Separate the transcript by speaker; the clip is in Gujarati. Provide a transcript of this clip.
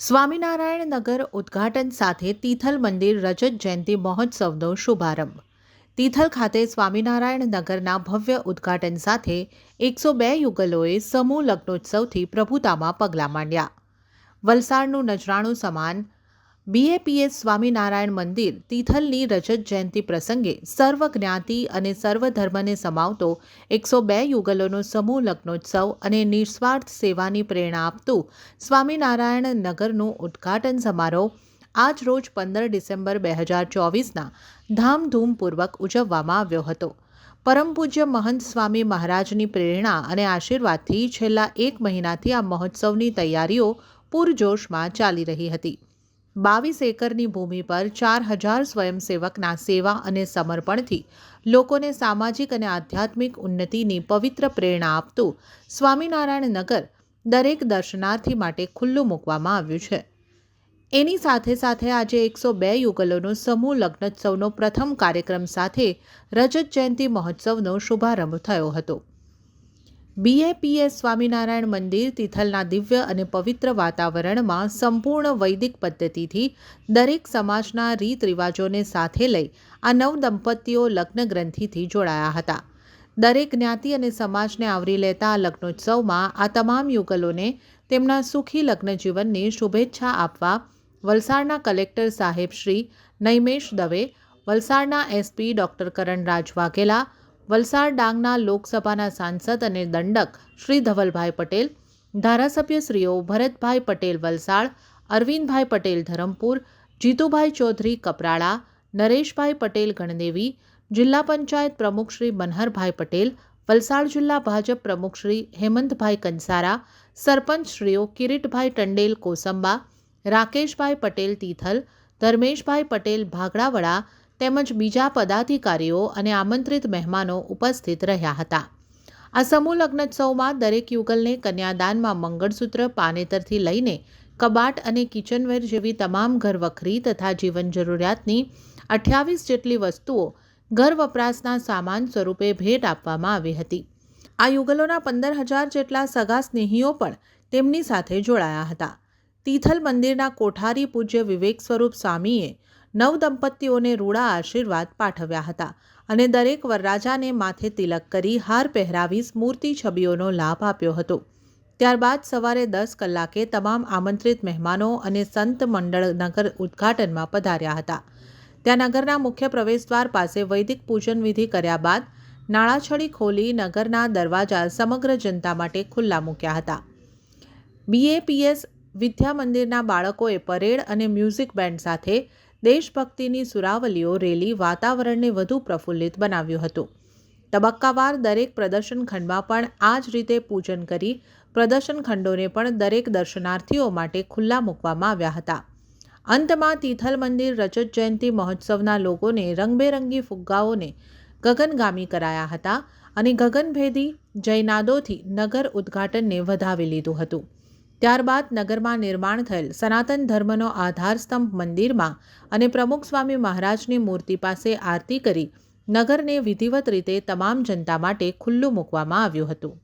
Speaker 1: સ્વામિનારાયણ નગર ઉદ્ઘાટન સાથે તિથલ મંદિર રજત જયંતિ મહોત્સવનો શુભારંભ. તિથલ ખાતે સ્વામિનારાયણ નગરના ભવ્ય ઉદ્ઘાટન સાથે એકસો બે યુગલોએ સમૂહ લગ્નોત્સવથી પ્રભુતામાં પગલાં માંડ્યા. વલસાડનું નજરાણું સમાન બીએપીએસ સ્વામિનારાયણ મંદિર તિથલની રજત જયંતિ પ્રસંગે સર્વ જ્ઞાતિ અને સર્વ ધર્મને સમાવતો એકસો બે યુગલોનો સમૂહ લગ્નોત્સવ અને નિસ્વાર્થ સેવાની પ્રેરણા આપતું સ્વામિનારાયણ નગરનું ઉદ્ઘાટન સમારોહ આજ રોજ પંદર ડિસેમ્બર બે હજાર ચોવીસના ધામધૂમપૂર્વક ઉજવવામાં આવ્યો હતો. પરમ પૂજ્ય મહંત સ્વામી મહારાજની પ્રેરણા અને આશીર્વાદથી છેલ્લા એક મહિનાથી આ મહોત્સવની તૈયારીઓ પૂરજોશમાં ચાલી રહી હતી. બાવીસ એકરની ભૂમિ પર ચાર હજાર સ્વયંસેવકના સેવા અને સમર્પણથી લોકોને સામાજિક અને આધ્યાત્મિક ઉન્નતિની પવિત્ર પ્રેરણા આપતું સ્વામિનારાયણ નગર દરેક દર્શનાર્થી માટે ખુલ્લું મૂકવામાં આવ્યું છે. એની સાથે સાથે આજે એકસો બે યુગલોનો સમૂહ લગ્નોત્સવનો પ્રથમ કાર્યક્રમ સાથે રજત જયંતિ મહોત્સવનો શુભારંભ થયો હતો. બીએપીએસ સ્વામિનારાયણ મંદિર તિથલના દિવ્ય અને પવિત્ર વાતાવરણમાં સંપૂર્ણ વૈદિક પદ્ધતિથી દરેક સમાજના રીત રિવાજોને સાથે લઈ આ નવ દંપતીઓ લગ્ન ગ્રંથિથી જોડાયા હતા. દરેક જ્ઞાતિ અને સમાજને આવરી લેતા લગ્નોત્સવમાં આ તમામ યુગલોને તેમના સુખી લગ્ન જીવનની શુભેચ્છા આપવા વલસાડના કલેક્ટર સાહેબ શ્રી નૈમેશ દવે, વલસાડના એસપી ડૉક્ટર કરણરાજ વાઘેલા વલસાડ ડાંગના લોકસભાના સાંસદ અને દંડક શ્રી ધવલભાઈ પટેલ, ધારાસભ્યશ્રીઓ ભરતભાઈ પટેલ વલસાડ, અરવિંદભાઈ પટેલ ધરમપુર, જીતુભાઈ ચૌધરી કપરાળા નરેશભાઈ પટેલ ગણદેવી, જિલ્લા પંચાયત પ્રમુખ શ્રી મનહરભાઈ પટેલ, વલસાડ જિલ્લા ભાજપ પ્રમુખ શ્રી હેમંતભાઈ કંસારા સરપંચશ્રીઓ કિરીટભાઈ ટંડેલ કોસંબા, રાકેશભાઈ પટેલ તીથલ, ધર્મેશભાઈ પટેલ ભાગડાવડા તેમજ બીજા પદાધિકારીઓ અને આમંત્રિત મહેમાનો ઉપસ્થિત રહ્યા હતા. આ સમૂહ લગ્નોત્સવમાં દરેક યુગલને કન્યાદાનમાં મંગળસૂત્ર, પાનેતરથી લઈને કબાટ અને કિચનવેર જેવી તમામ ઘર વખરી તથા જીવન જરૂરિયાતની અઠ્યાવીસ જેટલી વસ્તુઓ ઘર વપરાશના સામાન સ્વરૂપે ભેટ આપવામાં આવી હતી. આ યુગલોના પંદર હજાર જેટલા સગા સ્નેહીઓ પણ તેમની સાથે જોડાયા હતા. તિથલ મંદિરના કોઠારી પૂજ્ય વિવેક સ્વરૂપ સ્વામીએ નવ દંપતીઓને રૂડા આશીર્વાદ પાઠવ્યા હતા અને દરેક વરરાજાને માથે તિલક કરી હાર પહેરાવી સ્મૂર્તિ છબીઓનો લાભ આપ્યો હતો. ત્યારબાદ સવારે દસ કલાકે તમામ આમંત્રિત મહેમાનો અને સંત મંડળ નગર ઉદ્ઘાટનમાં પધાર્યા હતા. ત્યાં નગરના મુખ્ય પ્રવેશદ્વાર પાસે વૈદિક પૂજન વિધિ કર્યા બાદ નાળાછડી ખોલી નગરના દરવાજા સમગ્ર જનતા માટે ખુલ્લા મૂક્યા હતા. બીએપીએસ વિદ્યા મંદિરના બાળકોએ પરેડ અને મ્યુઝિક બેન્ડ સાથે દેશભક્તિની સુરાવલીઓ રેલી વાતાવરણને વધુ પ્રફુલ્લિત બનાવ્યું હતું. તબક્કાવાર દરેક પ્રદર્શન ખંડમાં પણ આ જ રીતે પૂજન કરી પ્રદર્શન ખંડોને પણ દરેક દર્શનાર્થીઓ માટે ખુલ્લા મૂકવામાં આવ્યા હતા. અંતમાં તિથલ મંદિર રજત જયંતિ મહોત્સવના લોકોને રંગબેરંગી ફુગ્ગાઓને ગગનગામી કરાયા હતા અને ગગનભેદી જયનાદોથી નગર ઉદ્ઘાટનને વધાવી લીધું હતું. ત્યારબાદ નગરમાં નિર્માણ થયેલ સનાતન ધર્મનો આધારસ્તંભ મંદિરમાં અને પ્રમુખ સ્વામી મહારાજની મૂર્તિ પાસે આરતી કરી નગરને વિધિવત રીતે તમામ જનતા માટે ખુલ્લું મૂકવામાં આવ્યું હતું.